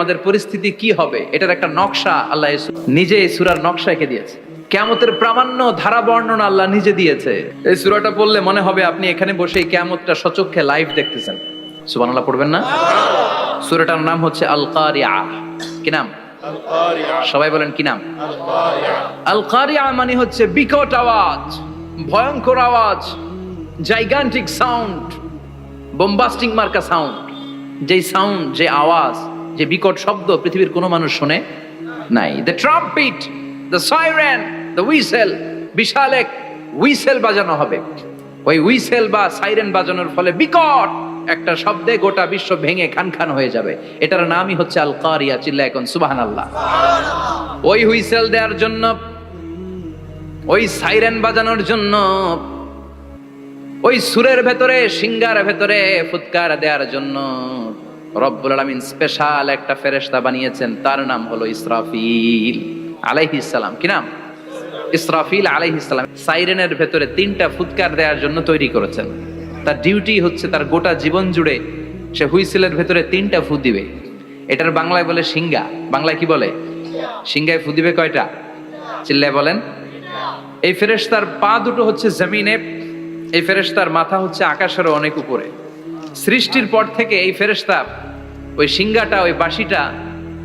আমাদের পরিস্থিতি কি হবে? এটার একটা নকশা আল্লাহ নিজে এই সুরার নকশা এঁকে দিয়েছে। কেমতের প্রামাণ্য ধারা বর্ণনা আল্লাহ নিজে দিয়েছে। এই সুরাটা পড়লে মনে হবে আপনি এখানে বসে এই কেমতটা সচক্ষে লাইভ দেখতেছেন। সুবহানাল্লাহ পড়বেন না? সুরাটার নাম হচ্ছে আল কারিয়া কি নাম? সবাই বলেন কি নাম? আল কারিয়া মানে হচ্ছে বিকট আওয়াজ, ভয়ঙ্কর আওয়াজ জাইগান্টিক সাউন্ড বোম্বাস্টিং মার্কা সাউন্ড যে সাউন্ড যে আওয়াজ যে বিকট শব্দ পৃথিবীর কোনো মানুষ শুনে নাই। The trumpet the siren the whistle বিশাল এক উইসেল বাজানো হবে। ওই উইসেল বা সাইরেন বাজানোর ফলে বিকট একটা শব্দে গোটা বিশ্ব ভেঙে খান খান হয়ে যাবে। এটার নামই হচ্ছে আল কারিয়া চিল্লা এখন সুবাহান আল্লাহ ওই হুইসেল দেওয়ার জন্য, ওই সাইরেন বাজানোর জন্য, ওই সুরের ভেতরে, সিঙ্গার ভেতরে ফুৎকার দেওয়ার জন্য রব্বুল আলামিন স্পেশাল একটা ফেরেশতা বানিয়েছেন। তার নাম হলো ইসরাফিল আলাইহিস সালাম। কি নাম? ইসরাফিল আলাইহিস সালাম। সাইরেনের ভেতরে তিনটা ফুৎকার দেওয়ার জন্য তৈরি করেছেন। তার ডিউটি হচ্ছে তার গোটা জীবন জুড়ে সে হুইসেলের ভেতরে তিনটা ফু দিবে। এটার বাংলায় বলে সিঙ্গা বাংলায় কি বলে? সিঙ্গায় ফু দিবে কয়টা? চিল্লায় বলেন। এই ফেরেশতার পা দুটো হচ্ছে জমিনে, এই ফেরেশতার মাথা হচ্ছে আকাশেরও অনেক উপরে। সৃষ্টির পর থেকে এই ফেরেশতা, ওই সিঙ্গাটা ওই বাঁশিটা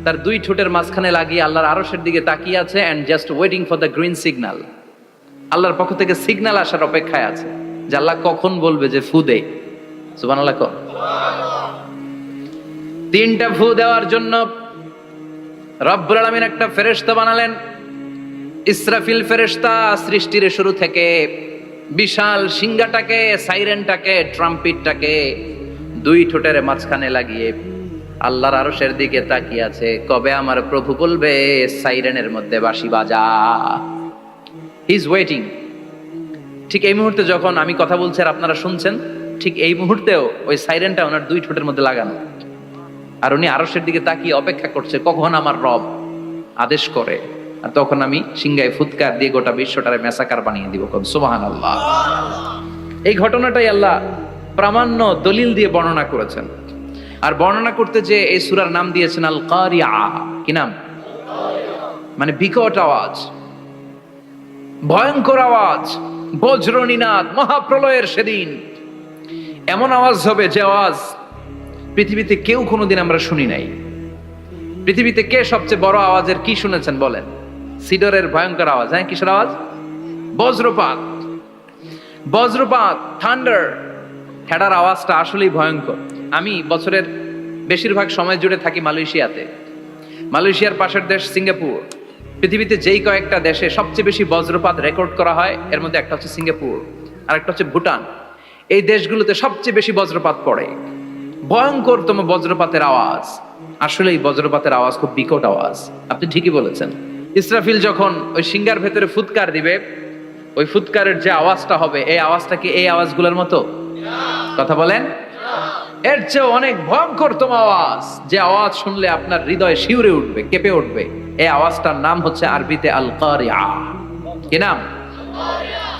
তার দুই ঠোঁটের মাঝখানে লাগিয়ে আল্লাহর আরশের দিকে তাকিয়ে আছে and just waiting for the green signal আল্লাহর পক্ষ থেকে সিগন্যাল আসার অপেক্ষায় আছে, যে আল্লাহ কখন বলবে যে ফু দে। তিনটা ফু দেওয়ার জন্য রব্বুল আলামিন একটা ফেরেশতা বানালেন। ইসরাফিল ফেরেশতা সৃষ্টির শুরু থেকে বিশাল সিংহাটাকে সাইরেনটাকে ট্রাম্পিটটাকে দুই ঠোঁটের মাঝখানে লাগিয়ে আল্লাহর আরশের দিকে তাকিয়ে আছে। কবে আমার প্রভু বলবে, সাইরেনের মধ্যে বাঁশি বাজা। ইজ ওয়েটিং ঠিক এই মুহূর্তে যখন আমি কথা বলছি আর আপনারা শুনছেন, ঠিক এই মুহূর্তেও ওই সাইরেনটা ওনার দুই ঠোঁটের মধ্যে লাগানো। আর উনি আরশের দিকে তাকিয়ে অপেক্ষা করছে, কখন আমার রব আদেশ করে। আর তখন আমি সিংগায় ফুৎকার দিয়ে গোটা বিশ্বটারে মেসাকার বানিয়ে দিব কোন সুবাহান আল্লাহ এই ঘটনাটাই আল্লাহ প্রামাণ্য দলিল দিয়ে বর্ণনা করেছেন। আর বর্ণনা করতে যে এই সুরার নাম দিয়েছেন আল কারিয়া কি নাম? মানে বিকট আওয়াজ। ভয়ঙ্কর আওয়াজ। বজ্রনীনাদ, মহাপ্রলয়ের সেদিন। এমন আওয়াজ হবে যে আওয়াজ পৃথিবীতে কেউ কোনোদিন আমরা শুনি নাই। পৃথিবীতে কে সবচেয়ে বড় আওয়াজের কি শুনেছেন বলেন? সিডরের ভয়ঙ্কর আওয়াজ। হ্যাঁ কিসের আওয়াজ? বজ্রপাত। বজ্রপাত থান্ডার ঠেডার আওয়াজটা আসলেই ভয়ঙ্কর। আমি বছরের বেশিরভাগ সময় জুড়ে থাকি মালয়েশিয়াতে। মালয়েশিয়ার পাশের দেশ সিঙ্গাপুর। পৃথিবীতে যেই কয়েকটা দেশে সবচেয়ে বেশি বজ্রপাত রেকর্ড করা হয়, এর মধ্যে একটা হচ্ছে সিঙ্গাপুর আর একটা হচ্ছে ভুটান। এই দেশগুলোতে সবচেয়ে বেশি বজ্রপাত পড়ে। ভয়ঙ্করতম বজ্রপাতের আওয়াজ। আসলে এই বজ্রপাতের আওয়াজ খুব বিকট আওয়াজ। আপনি ঠিকই বলেছেন। ইসরাফিল যখন ওই সিঙ্গার ভেতরে ফুৎকার দিবে, ওই ফুৎকারের যে আওয়াজটা হবে, এই আওয়াজটা কি এই আওয়াজগুলোর মতো? কথা বলেন? এর চেয়ে অনেক ভয়ঙ্করতম আওয়াজ। যে আওয়াজ শুনলে আপনার হৃদয় শিউরে উঠবে কেঁপে উঠবে। এই আওয়াজটার নাম হচ্ছে আরবিতে আল কারিয়া কি নাম?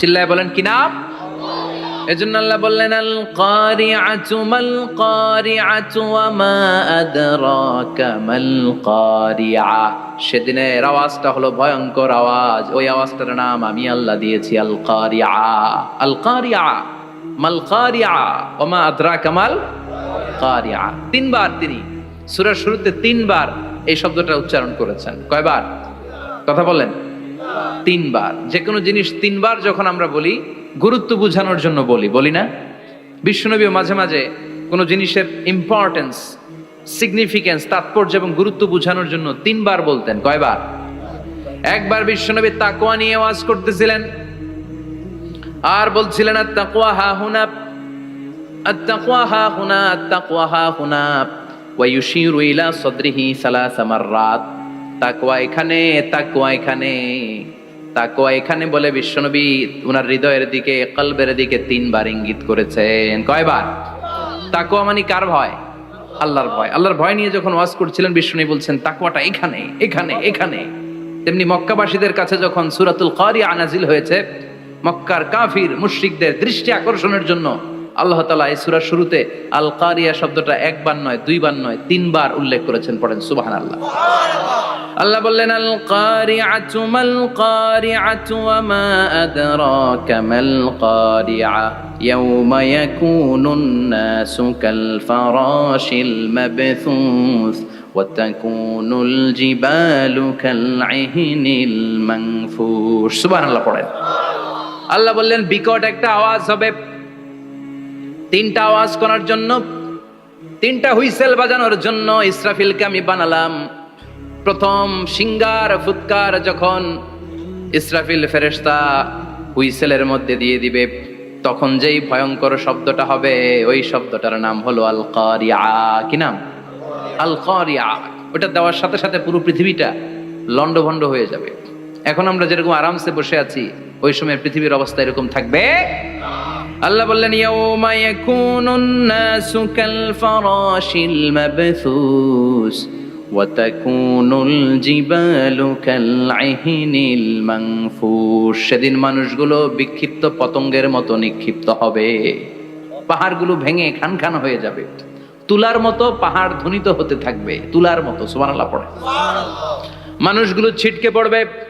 চিল্লায় বলেন কি নাম? এজন্য আল্লাহ বললেন আল কারিআতু মাল কারিআতু ওয়া মা আদরাকা মাল কারিআ সেদিনের আওয়াজটা হলো ভয়ঙ্কর আওয়াজ। ওই আওয়াজটার নাম আমি আল্লাহ দিয়েছি আল কারিআ আল কারিআ মাল কারিআ ওয়া মা আদরাকা মাল তিনবার তিনি সূরার শুরুতে তিনবার এই শব্দটা উচ্চারণ করেছেন। কয়বার? কথা বলেন তিনবার। যে কোনো জিনিস তিনবার যখন আমরা বলি, গুরুত্ব বোঝানোর জন্য বলি বলি না? বিশ্বনবী মাঝে মাঝে কোনো জিনিসের ইম্পর্টেন্স সিগনিফিকেন্স তাৎপর্য এবং গুরুত্ব বোঝানোর জন্য তিনবার বলতেন। কয়বার? একবার বিশ্বনবী তাকোয়া নিয়ে ওয়াজ করতেছিলেন। আর বলছিলেন, আত্তাকুয়া হা হুনা আত্তাকুয়া হা হুনা, আত্তাকুয়া হা হুনা ওয়ায়ুশিরু ইলা সাদরিহি সালাসা মাররাত, তাকওয়া এখানে তাকওয়া এখানে তাকওয়া এখানে বলে বিশ্বনবী ওনার হৃদয়ের দিকে, কলবের দিকে তিনবার ইঙ্গিত করেছেন। কয়বার? তাকওয়া মানে কার ভয়? আল্লাহর ভয়। আল্লাহর ভয় নিয়ে যখন ওয়াজ করছিলেন বিশ্বনী বলছেন তাকুয়াটা এখানে এখানে এখানে। তেমনি মক্কাবাসীদের কাছে যখন সুরাতুল কারি আনাজিল হয়েছে মক্কার কাফির মুশরিকদের দৃষ্টি আকর্ষণের জন্য আল্লাহ তালা এই সুরার শুরুতে আল কারিয়া শব্দটা একবার নয় দুইবার নয় তিনবার উল্লেখ করেছেন পড়েন সুবাহান আল্লাহ আল্লাহ বললেন আল কারিআতু মাল কারিআতু ওয়া মা আদরাকা মাল কারিআ ইয়াউমা ইয়াকুনুন নাসু কাল ফারাশিল মাবথুস وتكون الجبال كالعهن المنفوش সুবহানাল্লাহ পড়েন আল্লাহ বললেন, বিকট একটা আওয়াজ হবে। তিনটা আওয়াজ করার জন্য, তিনটা হুইসেল বাজানোর জন্য ইসরাফিলকে আমি বানালাম। প্রথম সিঙ্গার, ফুৎকার যখন ইসরাফিল ফেরেশতা হুইসেলের মধ্যে দিয়ে দিবে, তখন যেই ভয়ঙ্কর শব্দটা হবে, ওই শব্দটার নাম হলো আল কারিয়া কি নাম? আল কারিয়া ওটা দেওয়ার সাথে সাথে পুরো পৃথিবীটা লন্ডভন্ড হয়ে যাবে। এখন আমরা যেরকম আরামসে বসে আছি ওই সময় পৃথিবীর অবস্থা এরকম থাকবে। আল্লাহ বললেন সেদিন মানুষগুলো বিক্ষিপ্ত পতঙ্গের মতো নিক্ষিপ্ত হবে। পাহাড়গুলো ভেঙে খান খান হয়ে যাবে। তুলার মতো পাহাড় ধ্বনিত হতে থাকবে। তুলার মতো, সুবহানাল্লাহ মানুষগুলো ছিটকে পড়বে।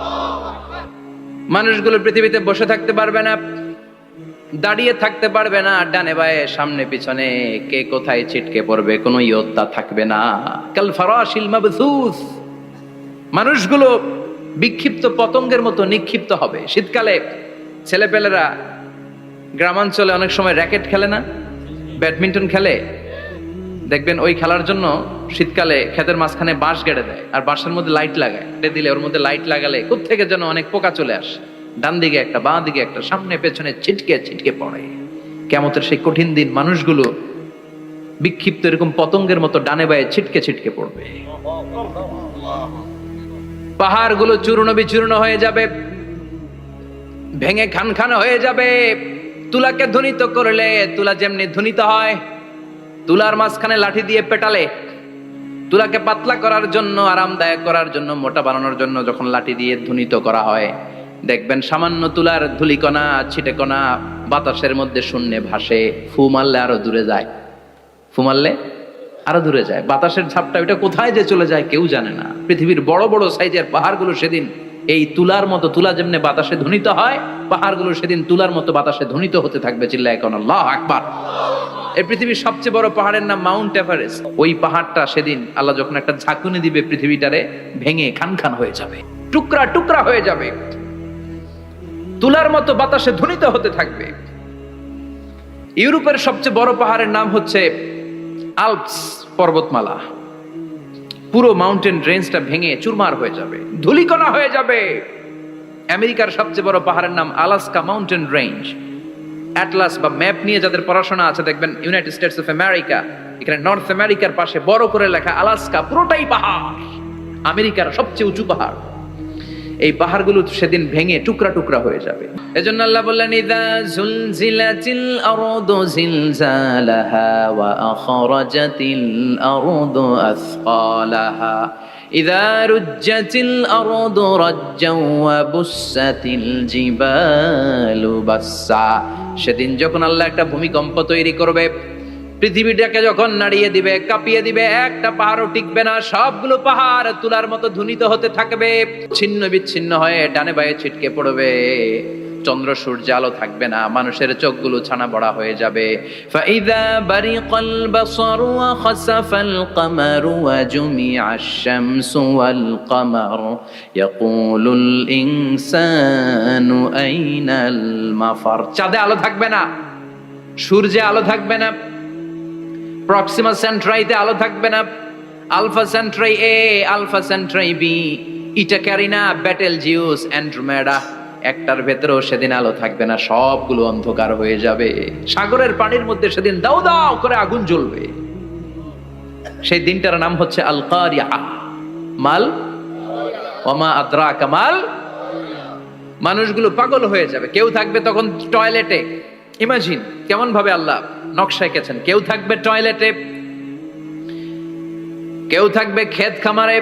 মানুষগুলো পৃথিবীতে বসে থাকতে পারবে না, দাঁড়িয়ে থাকতে পারবে না, ডানে বায়ে, সামনে পিছনে, কে কোথায় ছিটকে পড়বে, কোনো ইয়ত্তা থাকবে না। কাল ফারাশিল মাবথুস মানুষগুলো বিক্ষিপ্ত পতঙ্গের মতো নিক্ষিপ্ত হবে। শীতকালে ছেলেপেলেরা গ্রামাঞ্চলে অনেক সময় র্যাকেট খেলে না? ব্যাডমিন্টন খেলে? দেখবেন ওই খেলার জন্য শীতকালে ক্ষেতের মাঝখানে বাঁশ গেড়ে দেয় আর বাঁশের মধ্যে লাইট লাগায়। এটা দিলে ওর মধ্যে লাইট লাগালে থেকে যেন অনেক পোকা চলে আসে। ডান দিকে একটা, বাঁ দিকে একটা, সামনে, পেছনে ছিটকে ছিটকে পড়ে। কেমতের সেই কঠিন দিন মানুষগুলো বিক্ষিপ্ত এরকম পতঙ্গের মতো ডানে বায়ে ছিটকে ছিটকে পড়বে। পাহাড়গুলো চূর্ণ বিচূর্ণ হয়ে যাবে, ভেঙে খান খান হয়ে যাবে। তুলাকে ধ্বনিত করলে তুলা যেমনি ধ্বনিত হয় তুলার মাঝখানে লাঠি দিয়ে পেটালে তুলাকে পাতলা করার জন্য, আরামদায়ক করার জন্য, মোটা বানানোর জন্য যখন লাঠি দিয়ে ধ্বনিত করা হয়, দেখবেন সামান্য তুলার ধুলিকণা, ছিটেকণা বাতাসের মধ্যে শূন্যে ভাসে, ফু মারলে আরও দূরে যায়। ফু মারলে আরও দূরে যায়। বাতাসের ঝাপটা ওইটা কোথায় যে চলে যায় কেউ জানে না। পৃথিবীর বড় বড় সাইজের পাহাড়গুলো সেদিন এই তুলার মতো, তুলা যেমনি বাতাসে ধ্বনিত হয়, পাহাড়গুলো সেদিন তুলার মতো বাতাসে ধ্বনিত হতে থাকবে চিল্লা এখন আল্লাহ আকবার। এই পৃথিবীর সবচেয়ে বড় পাহাড়ের নাম মাউন্ট এভারেস্ট। ওই পাহাড়টা সেদিন আল্লাহ যখন একটা ঝাঁকুনি দিবে পৃথিবীটারে, ভেঙে খান খান হয়ে যাবে, টুকরা টুকরা হয়ে যাবে। তুলার মতো বাতাসে ধ্বনিত হতে থাকবে। ইউরোপের সবচেয়ে বড় পাহাড়ের নাম হচ্ছে আলপস পর্বতমালা। পুরো মাউন্টেন রেঞ্জটা ভেঙে চুরমার হয়ে যাবে, ধুলিকণা হয়ে যাবে। আমেরিকার সবচেয়ে বড় পাহাড়ের নাম আলাস্কা মাউন্টেন রেঞ্জ। অ্যাটলাস বা ম্যাপ নিয়ে যাদের পড়াশোনা আছে, দেখবেন ইউনাইটেড স্টেটস অফ আমেরিকা এখানে নর্থ আমেরিকার পাশে বড় করে লেখা আলাস্কা পুরোটাই পাহাড়, আমেরিকার সবচেয়ে উঁচু পাহাড়। এই পাহাড়গুলো সেদিন ভেঙে টুকরা টুকরা হয়ে যাবে। এজন্য আল্লাহ বললেন, ইদা জুলজিলাতিল জিলজালাহা ওয়া আখরাজাতিল আরদু আসকালাহা। রুজ্জাতিল আরদু রাজ্জাও ওয়া বুসাতিল জিবালু বাসসা সেদিন যখন আল্লাহ একটা ভূমিকম্প তৈরি করবে, পৃথিবীটাকে যখন নাড়িয়ে দিবে, কাঁপিয়ে দিবে, একটা পাহাড়ও টিকবে না, সবগুলো পাহাড় তুলার মতো ধুনিত হতে থাকবে। ছিন্ন বিচ্ছিন্ন হয়ে ডানে বায়ে ছিটকে পড়বে। চন্দ্র সূর্য আলো থাকবে না, মানুষের চোখগুলো ছানা বড়া হয়ে যাবে। ফাইদা বারিকাল বাসারু ওয়া খাসাফাল কামারু ওয়া জুমিআ আশ-শামসু ওয়াল কামার। ইয়াকুলুল ইনসানু আইনাল মাফার। চাঁদে আলো থাকবে না, সূর্যে আলো থাকবে না, প্রক্সিমা সেন্ট্রাইতে আলো থাকবে না, Alpha Centauri A, Alpha Centauri B Eta Carina Betelgeuse, Andromeda. একটার ভেতরেও সেদিন আলো থাকবে না, সবগুলো অন্ধকার হয়ে যাবে। সাগরের পানির মধ্যে সেদিন দাও দাও করে আগুন জ্বলবে। সেই দিনটার নাম হচ্ছে আল কারিয়া মাল? ওমা আদ্রা কামাল মানুষগুলো পাগল হয়ে যাবে। কেউ থাকবে তখন টয়লেটে। ইমাজিন কেমন ভাবে আল্লাহ নকশা এঁকেছেন? কেউ থাকবে টয়লেটে, কেউ থাকবে ক্ষেত খামারে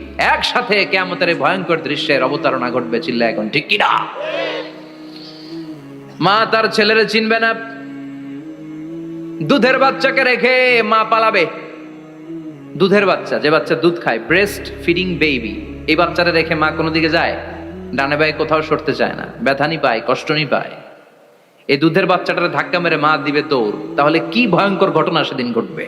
একসাথে কেয়ামতের এই ভয়ঙ্কর দৃশ্যের অবতারণা ঘটবে চিল্লা এখন, ঠিক কিনা? মা তার ছেলেরে চিনবে না। দুধের বাচ্চাকে রেখে মা পালাবে। দুধের বাচ্চা, যে বাচ্চা দুধ খায় ব্রেস্ট ফিডিং বেবি এই বাচ্চাটা রেখে মা কোনো দিকে যায়? ডানে বায়ে কোথাও সরতে চায় না ব্যথানি পায় কষ্টনি পায়। এই দুধের বাচ্চাটার ধাক্কা মেরে মা দিবে দৌড় তাহলে কি ভয়ঙ্কর ঘটনা সেদিন ঘটবে?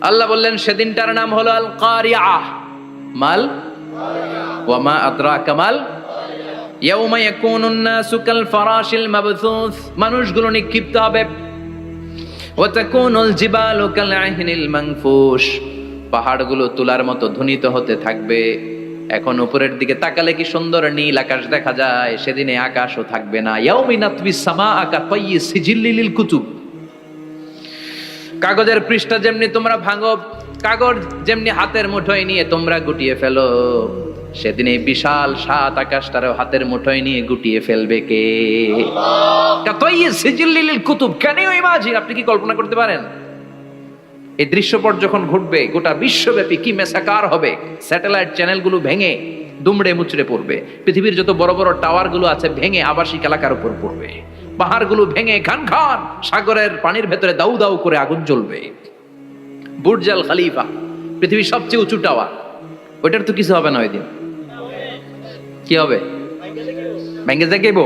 আল্লাহ বললেন, সেদিনটার নাম হলো আল কারিয়া মাল ওয়ামা আদ্রা কামাল ইয়াউমা ইয়াকুনুন নাসু কাল ফারাশিল মাবথুস মানুষগুলো নিক্ষিপ্ত হবে। ওয়া তাকুনুল জিবালু কাল আহিনিল মানফুশ পাহাড়গুলো তুলার মতো ধ্বনিত হতে থাকবে। এখন উপরের দিকে তাকালে কি সুন্দর নীল আকাশ দেখা যায়? সেদিনে আকাশও থাকবে না। ইয়াউমিনাতবিস সামা আকা তাইয়ি সিজিল্লিল কুতুব। কাগজের পৃষ্ঠা যেমনি তোমরা ভাঙো, কাগজ যেমনি হাতের মুঠোয় নিয়ে তোমরা গুটিয়ে ফেলো। সেদিন এই বিশাল সাত আকাশটারও হাতের মুঠোয় নিয়ে গুটিয়ে ফেলবে কে? কুতুব ইউ ইমাজিন আপনি কি কল্পনা করতে পারেন? এই দৃশ্যপট যখন ঘটবে, গোটা বিশ্বব্যাপী কি মেসাকার হবে? স্যাটেলাইট চ্যানেলগুলো ভেঙে দুমড়ে মুচড়ে পড়বে। পৃথিবীর যত বড় বড় টাওয়ারগুলো আছে, ভেঙে আবাসিক এলাকার উপর পড়বে। পাহাড়গুলো ভেঙে খান খান সাগরের পানির ভেতরে দাউ দাউ করে আগুন জ্বলবে। বুর্জাল খালিফা, পৃথিবীর সবচেয়ে উঁচু টাওয়ার। ওইটার তো কিছু হবে না ওই দিন কি হবে? ভেঙে যাকেবো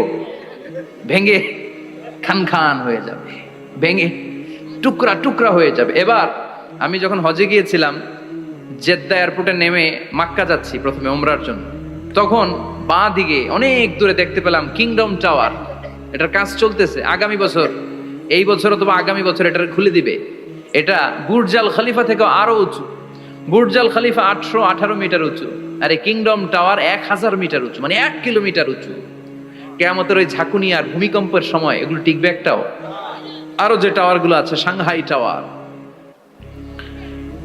ভেঙে খান খান হয়ে যাবে। ভেঙে টুকরা টুকরা হয়ে যাবে। এবার আমি যখন হজে গিয়েছিলাম, জেদ্দা এয়ারপোর্টে নেমে মাক্কা যাচ্ছি প্রথমে ওমরার জন্য। তখন বাঁ দিকে অনেক দূরে দেখতে পেলাম কিংডম টাওয়ার এটার কাজ চলতেছে আগামী বছর। এই বছর অথবা আগামী বছর এটার খুলে দিবে। এটা বুর্জাল খলিফা থেকে আরও উঁচু। বুর্জাল খলিফা আটশো আঠারো মিটার উঁচু। আর এই কিংডম টাওয়ার এক হাজার মিটার উঁচু মানে এক কিলোমিটার উঁচু। কেয়ামতের ওই ঝাঁকুনি আর ভূমিকম্পের সময় এগুলো টিকবে একটাও। আরও যে টাওয়ারগুলো আছে, Shanghai tower.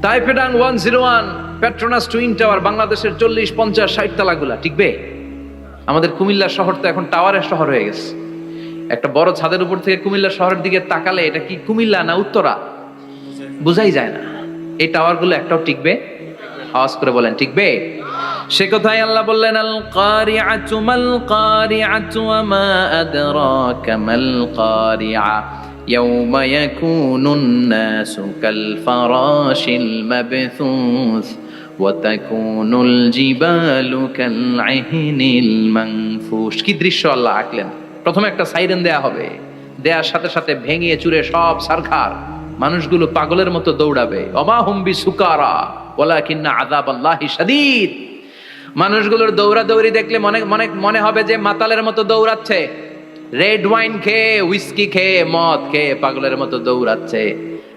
Taipei one zero one, Petronas twin tower, বাংলাদেশের চল্লিশ, পঞ্চাশ, ষাট টিকবে। আমাদের কুমিল্লা শহর তো এখন টাওয়ারের শহর হয়ে গেছে। একটা বড় ছাদের উপর থেকে কুমিল্লা শহরের দিকে তাকালে এটা কি কুমিল্লা না উত্তরা? বোঝাই যায় না। এই টাওয়ারগুলো একটাও টিকবে? আওয়াজ করে বলেন, টিকবে? সে কথাই আল্লাহ বললেন আল কারিআতু মাল কারিআতু ওয়া মা আদরাকা মাল কারিআ ইয়াউমা ইয়াকুনুন নাসু কাল ফারাশিল মাবথুস। ওয়া তাকুনুল জিবালু কাল আহিনিল মানফুস কি দৃশ্য আল্লাহ আঁকলেন। প্রথমে একটা সাইরেন দেয়া হবে। দেয়ার সাথে সাথে ভেঙে চুরে সব সারখার মানুষগুলো পাগলের মতো দৌড়াবে। অবাহুম্বি সুকারা ওয়ালাকিন্না আদাব আল্লাহি শাদীদ। মানুষগুলোর দৌড়াদৌড়ি দেখলে মনে মনে মনে হবে যে মাতালের মতো দৌড়াচ্ছে। রেড ওয়াইন খেয়ে উইস্কি খেয়ে, মদ খেয়ে পাগলের মতো দৌড়াচ্ছে।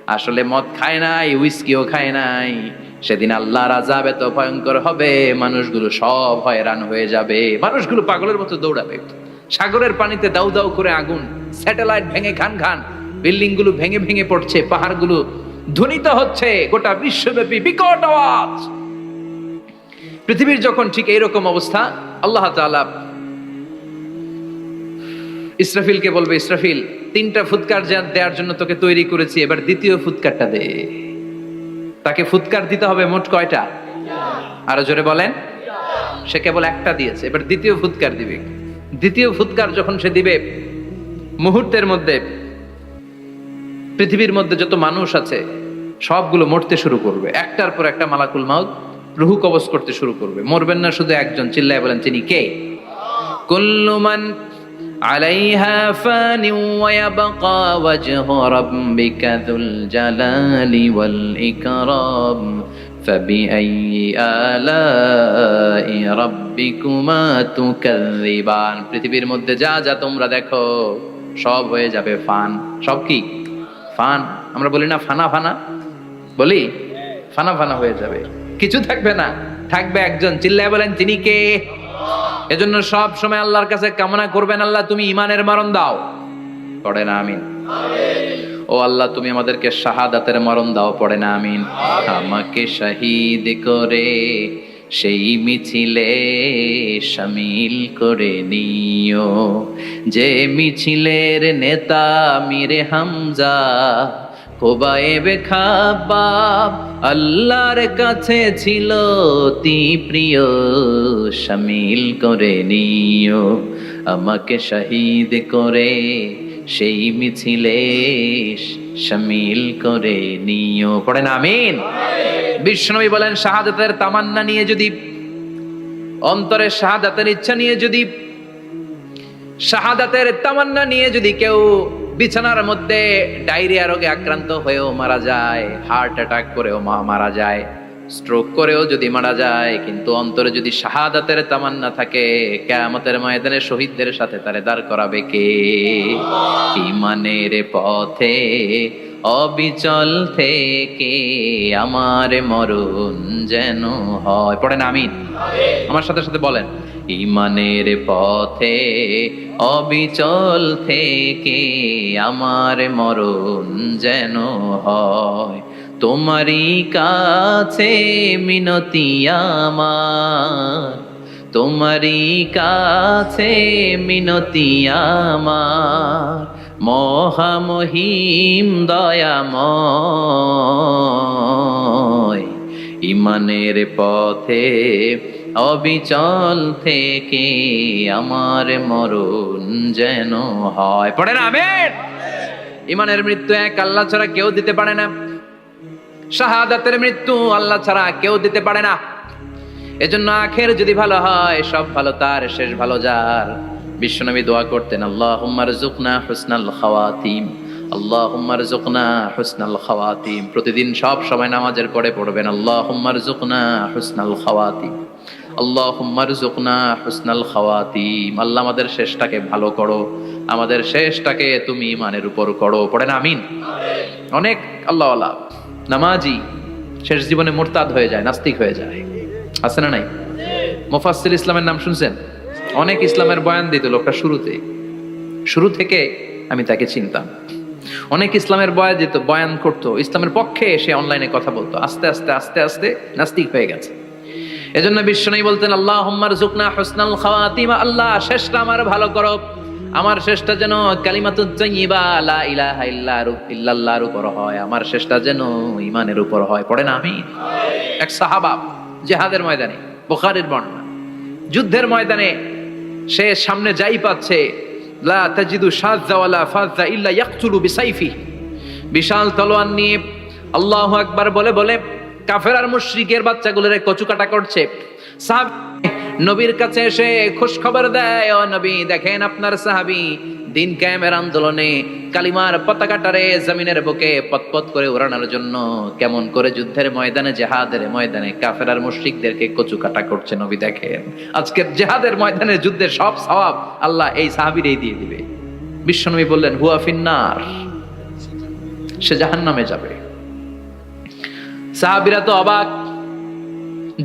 আসলে মদ খায় নাই উইস্কিও খায় নাই। সেদিন আল্লাহর আজাব এত ভয়ঙ্কর হবে, মানুষগুলো সব হয়রান হয়ে যাবে। মানুষগুলো পাগলের মতো দৌড়াবে। সাগরের পানিতে দাউ দাউ করে আগুন, স্যাটেলাইট ভেঙে খান খান বিল্ডিংগুলো ভেঙে ভেঙে পড়ছে, পাহাড়গুলো ধ্বনিত হচ্ছে, গোটা বিশ্বব্যাপী বিকট আওয়াজ। পৃথিবীর যখন ঠিক এইরকম অবস্থা, আল্লাহ তাআলা ইসরাফিলকে বলবে, ইসরাফিল, তিনটা ফুৎকার দেওয়ার জন্য তোকে তৈরি করেছি, এবার দ্বিতীয় ফুৎকারটা দে। তাকে ফুৎকার দিতে হবে মোট কয়টা? আরও জোরে বলেন। সে কেবল একটা দিয়েছে, এবার দ্বিতীয় ফুৎকার দিবে। দ্বিতীয় ফুৎকার যখন সে দিবে, মুহূর্তের মধ্যে পৃথিবীর মধ্যে যত মানুষ আছে, সবগুলো মরতে শুরু করবে। একটার পর একটা মালাকুল মাউত রুহু কবজ করতে শুরু করবে। মরবেন না শুধু একজন, চিল্লায় বলেন, তিনি কে? কুল্লুমান আলাইহা ফানি ওয়ায়াবকা ওয়াজহু রাব্বিকা যুল জালালি ওয়াল ইকরাম। পৃথিবীর মধ্যে যা যা তোমরা দেখো, সব হয়ে যাবে ফান। সব কি? ফান। আমরা বলি না ফানা ফানা। বলি? ফানা ফানা হয়ে যাবে। কিছু থাকবে না। থাকবে একজন। চিল্লায় বলেন, তিনি কে? এজন্য সব সময় আল্লাহর কাছে কামনা করবেন, আল্লাহ, তুমি ইমানের মারণ দাও। পড়ে না, আমিন। ও আল্লাহ, তুমি আমাদেরকে শাহাদাতের মরণ দাও, পড়ে না, আমিন। আমাকে শহীদ করে, সেই মিছিলে সামিল করে নিও। যে মিছিলের নেতা মিরে হামজা কোবায়েবে খাবাব, আল্লাহর কাছে ছিল অতি প্রিয় শামিল করে নিও। আমাকে শহীদ করে সেই মিছিলে শামিল করে নিও। পড়েন, আমিন। বিষ্ণবী বলেন, শাহাদাতের তামান্না নিয়ে যদি, অন্তরে শাহাদাতের ইচ্ছা নিয়ে যদি, শাহাদাতের তামান্না নিয়ে যদি কেউ বিছানার মধ্যে ডায়রিয়া রোগে আক্রান্ত হয়েও মারা যায়, হার্ট অ্যাটাক করেও মা মারা যায় স্ট্রোক করেও যদি মারা যায়, কিন্তু অন্তরে যদি শাহাদাতের তামান্না থাকে, কেয়ামতের ময়দানে শহীদদের সাথে তারে দাঁড় করাবে কে? ইমানের পথে, অবিচল থেকে আমার মরণ যেন হয়। পড়েন আমিন। আমার সাথে সাথে বলেন, ইমানের পথে, অবিচল থেকে আমার মরণ যেন হয়। তোমারই কাছে মিনতি আমার। তোমারই কাছে মিনতি আমার। মহামহিম দয়াময়। ইমানের পথে অবিচল থেকে আমার মরণ যেন হয়। পড়ে না ইমানের মৃত্যু এক আল্লাহ ছাড়া কেউ দিতে পারে না। শাহাদাতের মৃত্যু আল্লাহ ছাড়া কেউ দিতে পারে না। এজন্য আখের যদি ভালো হয়, সব ভালো, তার শেষ ভালো যার। বিশ্বনবী দোয়া করতেন আল্লাহ হুম্মার জুকনা হুসনাল খাওয়াতিম আল্লাহ হুম্মার জুকনা হুসনাল খাওয়াতিম। প্রতিদিন সব সময় নামাজের পরে পড়বেন আল্লাহ হুম্মার জুকনা হুসনাল খাওয়াতিম আল্লাহ হুম্মার জুকনা হুসনাল খাওয়াতিম। আল্লাহ আমাদের শেষটাকে ভালো করো, আমাদের শেষটাকে তুমি ইমানের উপর করো। পড়েন আমিন। অনেক আল্লাহ আল্লাহ নামাজি, শেষ জীবনে মোরতাদ হয়ে যায়, নাস্তিক হয়ে যায়। আছে না নাই? মোফাসিল ইসলামের নাম শুনছেন? অনেক ইসলামের বয়ান দিত লোকটা শুরুতে। শুরু থেকে আমি তাকে চিনতাম। অনেক ইসলামের বয়ান দিত, বয়ান করতো। ইসলামের পক্ষে এসে অনলাইনে কথা বলতো। আস্তে আস্তে আস্তে আস্তে নাস্তিক হয়ে গেছে। এজন্য বিশ্বনবী বলতেন আল্লাহ হুসনাল খাওয়াতিমা, আল্লাহ শেষটা আমার ভালো করো আমার শেষটা যেন লা ইলাহা ইল্লাল্লাহর উপর হয়। আমার শেষটা যেন ইমানের উপর হয়। পড়ে না আমি? এক সাহাবা জিহাদের ময়দানে, বুখারীর বর্ণনা, যুদ্ধের ময়দানে সে সামনে যাই পাচ্ছে, লা তাজিদু ওয়ালা ফাযযা ইল্লা ইয়াকতুলু বিসাইফি। বিশাল তলোয়ার নিয়ে আল্লাহু আকবার বলে বলে কাফের আর মুশরিকের বাচ্চাগুলোরে কচুকাটা করছে। সাহাব নবীর কাছে এসে খোঁজ খবর দেয়, ও নবী, দেখেন আপনার সাহাবি দিন কায়েমের আন্দোলনে কালিমার পতাকাটারে জমিনের বুকে পতপত করে উড়ানোর জন্য কেমন করে যুদ্ধের ময়দানে, জেহাদের ময়দানে কাফের আর মুশরিকদেরকে কচু কাটা করছে। নবী, দেখেন আজকে জেহাদের ময়দানে যুদ্ধের সব সওয়াব আল্লাহ এই সাহাবিরেই দিয়ে দিবে। বিশ্বনবী বললেন, হুয়া ফিন্নার, সে জাহান্নামে যাবে। সাহাবিরা তো অবাক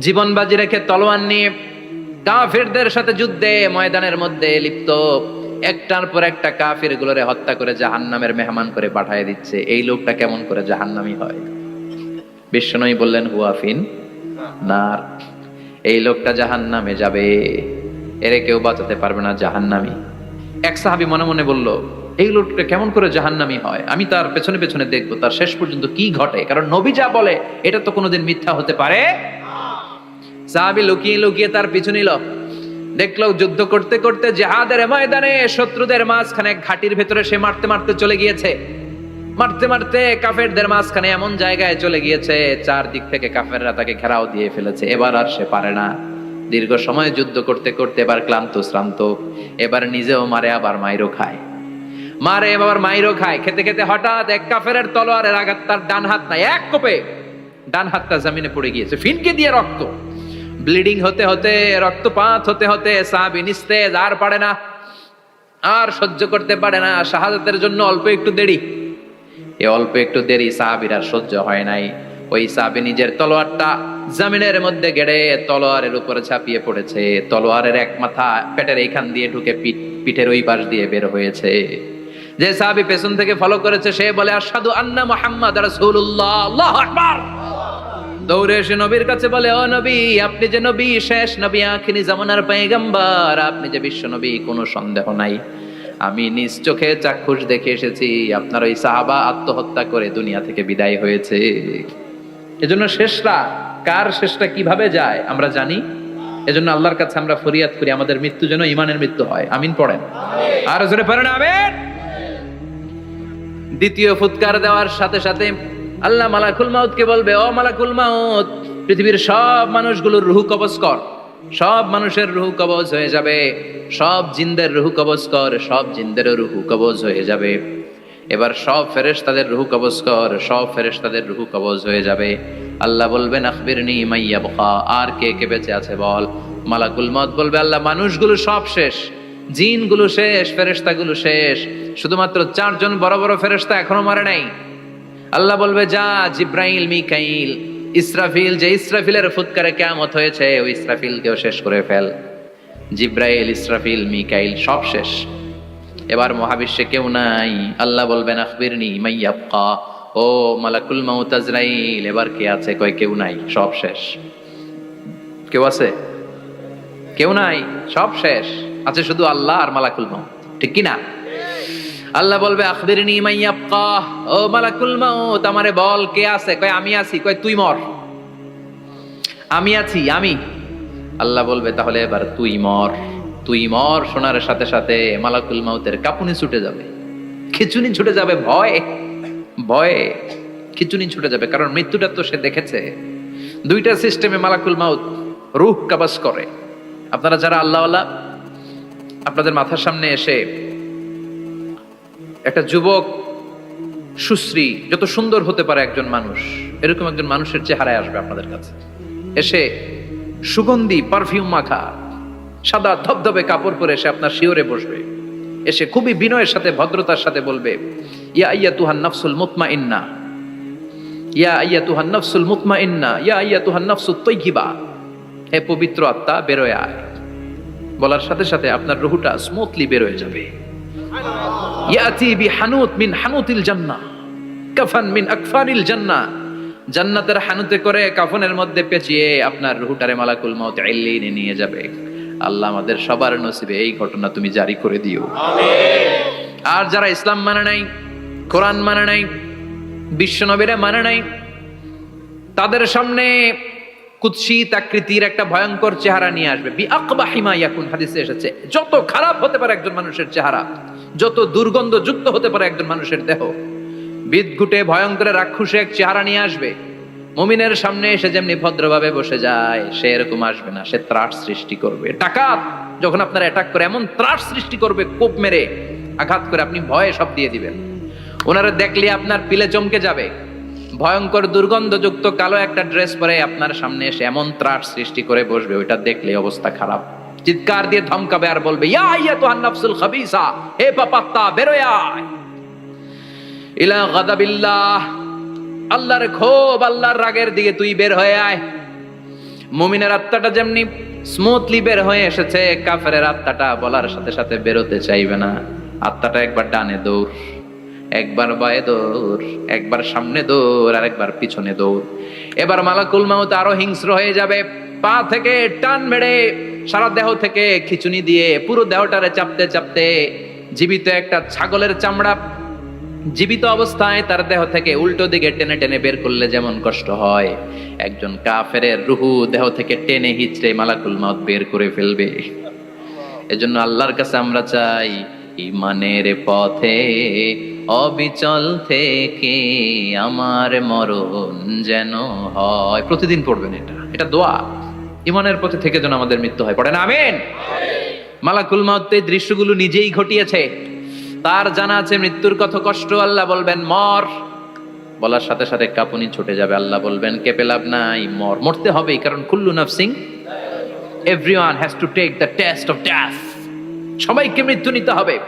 জীবন বাজি রেখে তলোয়ার নিয়ে কাফিরদের সাথে যুদ্ধে ময়দানের মধ্যে লিপ্ত। একটার পর একটা কাফির গুলোরে হত্যা করে জাহান্নামের মেহমান করে পাঠিয়ে দিচ্ছে। এই লোকটা কেমন করে জাহান্নামি হয়? বিশ্বনবী বললেন হুয়াফিন নার। এই লোকটা জাহান্নামে যাবে। এরে কেউ বাঁচাতে পারবে না জাহান্নামি। এক সাহাবি মনে মনে বলল, এই লোকটা কেমন করে জাহান্নামি হয়? আমি তার পেছনে পেছনে দেখব। তার শেষ পর্যন্ত কি ঘটে? কারণ নবী যা বলে, এটা তো কোনোদিন মিথ্যা হতে পারে সাহাবি লুকিয়ে লুকিয়ে তার পিছু নিল। দেখল যুদ্ধ করতে করতে জেহাদের ময়দানে শত্রুদের মাঝখানে ঘাটির ভেতরে সে মারতে মারতে চলে গিয়েছে। মারতে মারতে কাফেরদের মাঝখানে এমন জায়গায় চলে গিয়েছে, চারদিক থেকে কাফেররা তাকে ঘেরাও দিয়ে ফেলেছে। এবার আর সে পারে না। দীর্ঘ সময় যুদ্ধ করতে করতে এবার ক্লান্ত, শ্রান্ত, এবার নিজেও মারে, আবার মাইরও খায়। মারে, আবার মাইরও খায়। খেতে খেতে হঠাৎ এক কাফেরের তলোয়ারের আঘাত তার ডান হাত নাই, এক কোপে। ডান হাতটা জমিনে পড়ে গিয়েছে। ফিনকে দিয়ে রক্ত। ব্লিডিং হতে হতে, রক্তপাত হতে হতে সাহাবি নিস্তেজ, আর পারে না। আর সহ্য করতে পারে না। শাহাদাতের জন্য অল্প একটু দেরি। এ অল্প একটু দেরি সাহাবির আর সহ্য হয় নাই। ওই সাহাবি নিজের তলোয়ারটা জামিনের মধ্যে গেড়ে তলোয়ারের উপরে ছাপিয়ে পড়েছে। তলোয়ারের এক মাথা পেটের এইখান দিয়ে ঢুকে পিঠ, পিঠের ওই পাশ দিয়ে বের হয়েছে। যে সাহাবি পেছন থেকে ফলো করেছে, সে বলে আসাদু আন্না মোহাম্মদ রাসূলুল্লাহ, আল্লাহু আকবার! দৌড়ে এসে নবীর কাছে বলে, ও নবী, আপনি যে নবী, শেষ নবী আখিরি জামানার পেগম্বর আপনি যে বিশ্ব নবী, কোনো সন্দেহ নাই। আমি নিজ চোখে চাক্ষুষ দেখে এসেছি, আপনার ওই সাহাবা আত্মহত্যা করে দুনিয়া থেকে বিদায় হয়েছে। এজন্য শেষরা কার শেষটা কীভাবে যায়, আমরা জানি। এজন্য আল্লাহর কাছে আমরা ফরিয়াদ করি, আমাদের মৃত্যু যেন ইমানের মৃত্যু হয়। আমিন পড়েন। আর জোরে পড়েন, আমিন। দ্বিতীয় ফুৎকার দেওয়ার সাথে সাথে আল্লাহ মালাকুল মাউতকে বলবে, ও মালাকুল মাউত, পৃথিবীর সব মানুষগুলোর রুহু কবজ কর। সব মানুষের রুহু কবজ হয়ে যাবে। সব জিনদের রুহু কবজ কর, সব জিনদেরও রুহু কবজ হয়ে যাবে। এবার সব ফেরেশ তাদের রুহু কবজ কর, সব ফেরেশ তাদের রুহু কবজ হয়ে যাবে। আল্লাহ বলবেন, আখবিরনি মাইয়া বখা আর কে কে বেঁচে আছে বল? মালাকুল মত বলবে, আল্লাহ, মানুষগুলো সব শেষ, জিনগুলো শেষ, ফেরেশতাগুলো শেষ। শুধুমাত্র চারজন বড় বড় ফেরেশতা এখনও মারে নাই। আল্লাহ বলবে, যা জিব্রাইল, মিকাইল, ইসরাফিল, যে ইসরাফিলের ফুৎকারে কেমত হয়েছে, ওই ইসরাফিলকেও শেষ করে ফেল। জিব্রাইল, ইসরাফিল, মিকাইল সব শেষ। এবার মহাবিশ্বে কেউ নাই। আল্লাহ বলবেন, আখবিরনি মাইয়াবকা ও মালাকুল মাউত এবার কে আছে? কয়, কেউ নাই, সব শেষ। কেউ আছে? কেউ নাই, সব শেষ। আছে শুধু আল্লাহ আর মালাকুল মাউত। ঠিক কি না আল্লাহ বলবে, আখবিরনি মাইয়াবকা ও মালাকুল মাউত, আমারে বল, কে আছে? কয়, আমি আছি। কয়, তুই মর। আমি আছি, আমি। আল্লাহ বলবে, তাহলে এবার তুই মর। তুই মর, শোনার সাথে সাথে মালাকুল মাউতের কাপুনি ছুটে যাবে। খিচুনি ছুটে যাবে ভয়, ভয়ে খিচুনি ছুটে যাবে, কারণ মৃত্যুটা তো সে দেখেছে। দুইটা সিস্টেমে মালাকুল মাউত রুহ কাবাস করে। আপনারা যারা আল্লাহ আপনাদের মাথার সামনে এসে একটা যুবক সুশ্রী, যত সুন্দর হতে পারে একজন মানুষ, এরকম একজন মানুষের চেহারায় আসবে আপনাদের কাছে। এসে সুগন্ধি পারফিউম মাখা, সাদা ধবধবে কাপড় পরে এসে আপনার শিওরে বসবে। এসে খুবই বিনয়ের সাথে, ভদ্রতার সাথে বলবে, ইয়া আইয়া তুহান নফসুল মুতমা ইন্না ইয়া আইয়া তুহান নফসুল মুতমা ইন্না ইয়া আইয়া তুহান নফসুল তৈকিবা হে পবিত্র আত্মা, বেরোয় আয়। বলার সাথে সাথে আপনার রুহুটা স্মুথলি বেরোয় যাবে। ইয়াতি বি হানুত মিন হানুতিল জান্নাহ কাফান মিন আকফানিল জান্নাহ। জান্নাতের হানুতে করে কাফনের মধ্যে পেঁচিয়ে আপনার রুহুটারে মালাকুল মউত ইল্লিনে নিয়ে যাবে। আল্লাহ আমাদের সবার নসিবে এই ঘটনা তুমি জারি করে দিও। আর যারা ইসলাম মানে নাই কোরআন মানে নাই বিশ্বনবীরা মানে নাই তাদের সামনে কুৎসিত আকৃতির একটা ভয়ঙ্কর চেহারা নিয়ে আসবে। বি আকবা হিমা ইয়াকুন, হাদিসে এসেছে। যত খারাপ হতে পারে একজন মানুষের চেহারা, যত দুর্গন্ধ যুক্ত হতে পারে একজন মানুষের দেহ, বিদঘুটে ভয়ঙ্কর রাক্ষসে এক চেহারা নিয়ে আসবে। মুমিনের সামনে এসে যেমনি ভদ্রভাবে বসে যায়, সে এরকম আসবে না, সে ত্রাস সৃষ্টি করবে। ডাকাত যখন আপনার অ্যাটাক করে, এমন ত্রাস সৃষ্টি করবে, কোপ মেরে আঘাত করে আপনি ভয়ে সব দিয়ে দিবেন। ওনারা দেখলে আপনার পিলে চমকে যাবে। ভয়ঙ্কর দুর্গন্ধযুক্ত কালো একটা ড্রেস পরে আপনার সামনে এসে এমন ত্রাস সৃষ্টি করে বসবে, ওইটা দেখলে অবস্থা খারাপ। চিৎকার দিয়ে ধমকাবে আর বলবে, ইয়া ইয়া তো নাফসুল খাবিসা, হে পাপাত্তা, বেরোয় ইলা গাদাবিল্লাহ, আল্লাহর ক্ষোভ, আল্লাহর রাগের দিকে তুই বের হয়ে আয়। মুমিনের আত্মাটা যেমনি স্মুথলি বের হয়ে এসেছে কাফের আত্মাটা বলার সাথে সাথে বেরোতে চাইবে না। আত্মাটা একবার ডানে দৌড়। একবার বায়ে দৌড়, একবার সামনে দৌড় আর একবার পিছনে দৌড়। এবার মালাকুল মাউত আরও হিংস্র হয়ে যাবে। পা থেকে টান মেরে সারা দেহ থেকে খিচুনি দিয়ে পুরো দেহটারে চাপতে চাপতে জীবিত একটা ছাগলের চামড়া জীবিত অবস্থায় তার দেহ থেকে উল্টো দিকে টেনে টেনে বের করলে যেমন কষ্ট হয়। একজন কাফের রুহু দেহ থেকে টেনে হিচড়ে মালাকুল মাউত বের করে ফেলবে। এজন্য আল্লাহর কাছে আমরা চাই, ইমানের পথে অবিচল থেকে আমার মরণ যেন হয়। প্রতিদিন পড়বেন এটা। এটা দোয়া। ইমানের পথে থেকে যেন আমাদের মৃত্যু হয়। পড়েন, আমেন। মালাকুল মাউত এই দৃশ্যগুলো নিজেই ঘটিয়েছে। তার জানা আছে মৃত্যুর কত কষ্ট, আল্লাহ বলবেন, মর। বলার সাথে সাথে কাপুনি ছুটে যাবে, আল্লাহ বলবেন, কেঁপে লাভ নাই, মর। মরতে হবেই, কারণ কুল্লু নাফসিং everyone has to take the test of death সবাইকে মৃত্যু নিতে হবে,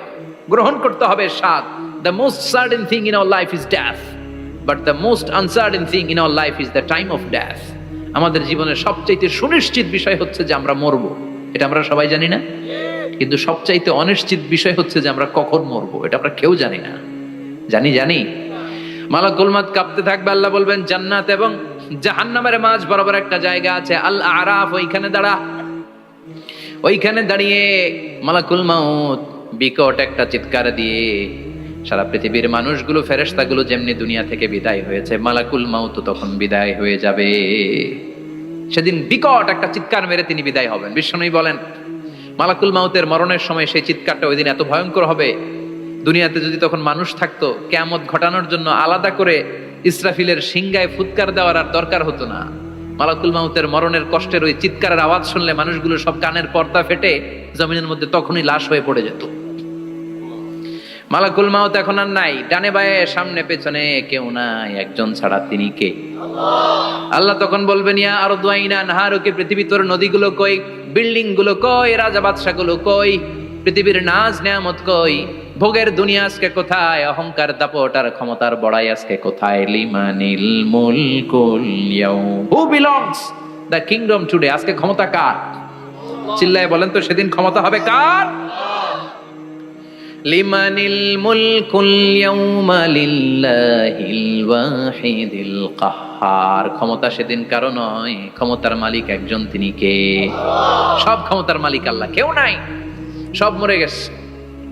গ্রহণ করতে হবে স্বাদ the most certain thing in our life is death but the most uncertain thing in our life is the time of death আমাদের জীবনের সবচাইতে সুনিশ্চিত বিষয় হচ্ছে যে আমরা মরব। এটা আমরা সবাই জানি না? কিন্তু সবচাইতে অনিশ্চিত বিষয় হচ্ছে যে আমরা কখন মরবো। এটা আমরা কেউ জানি না। জানি জানি। মালাকুল মাত কাঁপতে থাকবে, আল্লাহ বলবেন, জান্নাত এবং জাহান্নামের মাঝ বরাবর একটা জায়গা আছে, আল আরাফ, ওইখানে দাঁড়া। ওইখানে দাঁড়িয়ে মালাকুল মাউত বিকট একটা চিৎকার দিয়ে সারা পৃথিবীর মানুষগুলো, ফেরেশতাগুলো যেমনি দুনিয়া থেকে বিদায় হয়েছে, মালাকুল মাউত তখন বিদায় হয়ে যাবে। সেদিন বিকট একটা চিৎকার মেরে তিনি বিদায় হবেন। বিষ্ণুই বলেন, মালাকুল মাউতের মরণের সময় সেই চিৎকারটা ওই দিন এত ভয়ঙ্কর হবে। দুনিয়াতে যদি তখন মানুষ থাকতো, কেয়ামত ঘটানোর জন্য আলাদা করে ইসরাফিলের সিংগায় ফুৎকার দেওয়ার আর দরকার হতো না। মালাকুল মাউতের মরণের কষ্টের ওই চিৎকারের আওয়াজ শুনলে মানুষগুলো সব কানের পর্দা ফেটে জমিনের মধ্যে তখনই লাশ হয়ে পড়ে যেত। মালাকুল মাউত এখন আর নাই। ডানে বায়ে, সামনে পেছনে কেউ নাই। একজন ছাড়া তিনি কে? আল্লাহ তখন বলবেন, ইয়া আর দোয়াইনা নাহারুকে পৃথিবী তোর নদীগুলো কই? বিল্ডিংগুলো কই? রাজা বাদশা গুলো কই? পৃথিবীর নাজ নেয়ামত কই? ভোগের দুনিয়া আজকে কোথায়? অহংকার দাপট আর ক্ষমতার বড়াই আজকে কোথায়? লিমানিল মুলকুল who belongs the kingdom today আজকে ক্ষমতা কার? চিল্লায় বলেন তো, সেদিন ক্ষমতা হবে কার? লিমানিল মুলকুল ইয়াউমা লিল্লাহিল ওয়াহিদিল কাহ্হার ক্ষমতা সেদিন কারও নয়, ক্ষমতার মালিক একজন তিনি কে? সব ক্ষমতার মালিক আল্লাহ, কেউ নাই। সব মরে গেছে।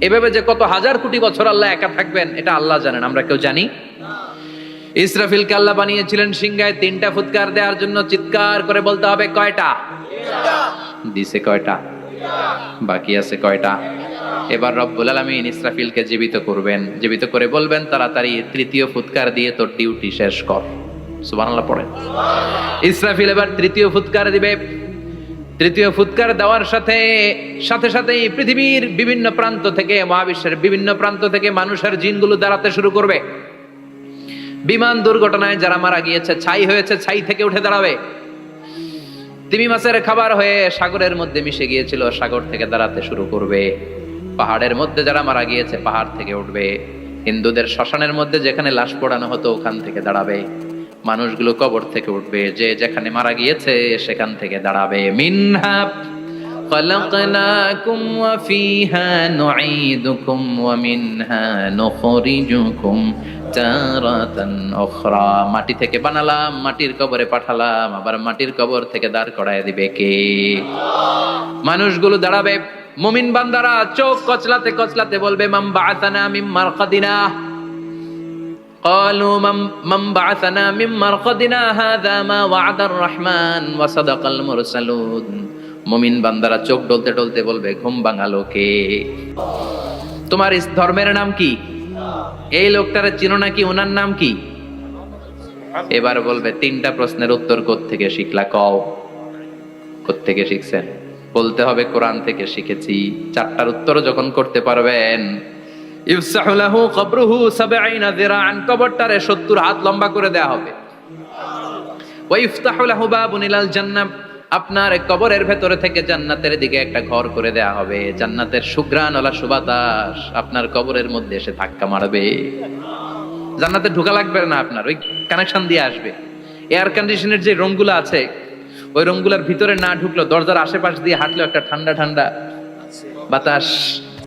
এভাবে যে কত হাজার কোটি বছর আল্লাহ একা থাকবেন, এটা আল্লাহ জানেন, আমরা কেউ জানি? ইসরাফিলকে আল্লাহ বানিয়েছিলেন সিংহায় তিনটা ফুৎকার দেওয়ার জন্য চিৎকার করে বলতে হবে কয়টা? দিছে কয়টা? বাকি আছে কয়টা? এবার রব্বুল আলামিন ইসরাফিলকে জীবিত করবেন। জীবিত করে বলবেন, তাড়াতাড়ি তৃতীয় ফুৎকার দিয়ে তোর ডিউটি শেষ কর। সুবহানাল্লাহ পড়েন। ইসরাফিল এবার তৃতীয় ফুৎকার দিবে। তৃতীয় ফুৎকার দেওয়ার সাথে সাথে সাথেই পৃথিবীর বিভিন্ন প্রান্ত থেকে, মহাবিশ্বের বিভিন্ন প্রান্ত থেকে মানুষের জিনগুলো দাঁড়াতে শুরু করবে। বিমান দুর্ঘটনায় যারা মারা গিয়েছে, ছাই হয়েছে, ছাই থেকে উঠে দাঁড়াবে। তিমি মাছের খাবার হয়ে সাগরের মধ্যে মিশে গিয়েছিল, সাগর থেকে দাঁড়াতে শুরু করবে। পাহাড়ের মধ্যে যারা মারা গিয়েছে, পাহাড় থেকে উঠবে। হিন্দুদের শ্মশানের মধ্যে যেখানে লাশ পোড়ানো হতো, ওখান থেকে দাঁড়াবে। মানুষগুলো কবর থেকে উঠবে। যে যেখানে মারা গিয়েছে, সেখান থেকে দাঁড়াবে। মিনহা خلقناكم وفيها نعيدكم ومنها نخرجكم تارة أخرى মাটি থেকে বানালাম মাটির কবরে পাঠালাম আবার মাটির কবর থেকে দাঁড় করায় দিবে কে মানুষগুলো দাঁড়াবে মুমিন বান্দারা চোখ কচলাতে কচলাতে বলবে মাম বাআসানা মিম মারকাদিনা قالوا من من بعثنا من مرقدنا هذا ما وعد الرحمن وصدق المرسلون মুমিন বান্দারা চোখ ডলতে ডলতে বলবে, ঘুম ভাঙালো কে তোমার ধর্মের নাম কি? এই লোকটার চিনো নাকি? ওনার নাম কি? এবার বলবে, তিনটা প্রশ্নের উত্তর থেকে শিখলা? কও। থেকে শিখছেন? বলতে হবে, কোরআন থেকে শিখেছি। চারটার উত্তর যখন করতে পারবেন, ইফসাহু লাহু কবরুহু সাবঈনা যিরাআন কবরটারে 70 হাত লম্বা করে দেয়া হবে। ওয়া ইফতাহু লাহু বাবুন ইলাল জান্নাহ। আপনার কবরের ভেতরে থেকে জান্নাতের দিকে একটা ঘর করে দেয়া হবে। জান্নাতের সুগ্রানওয়ালা সুবাতাস আপনার কবরের মধ্যে এসে ধাক্কা মারবে। জান্নাতে ঢোকা লাগবে না আপনার, ওই কানেকশন দিয়ে আসবে। এয়ার কন্ডিশনের যে রুমগুলো আছে, ওই রুমগুলোর ভিতরে না ঢুকলো দরজার আশেপাশ দিয়ে হাঁটলো একটা ঠান্ডা ঠান্ডা বাতাস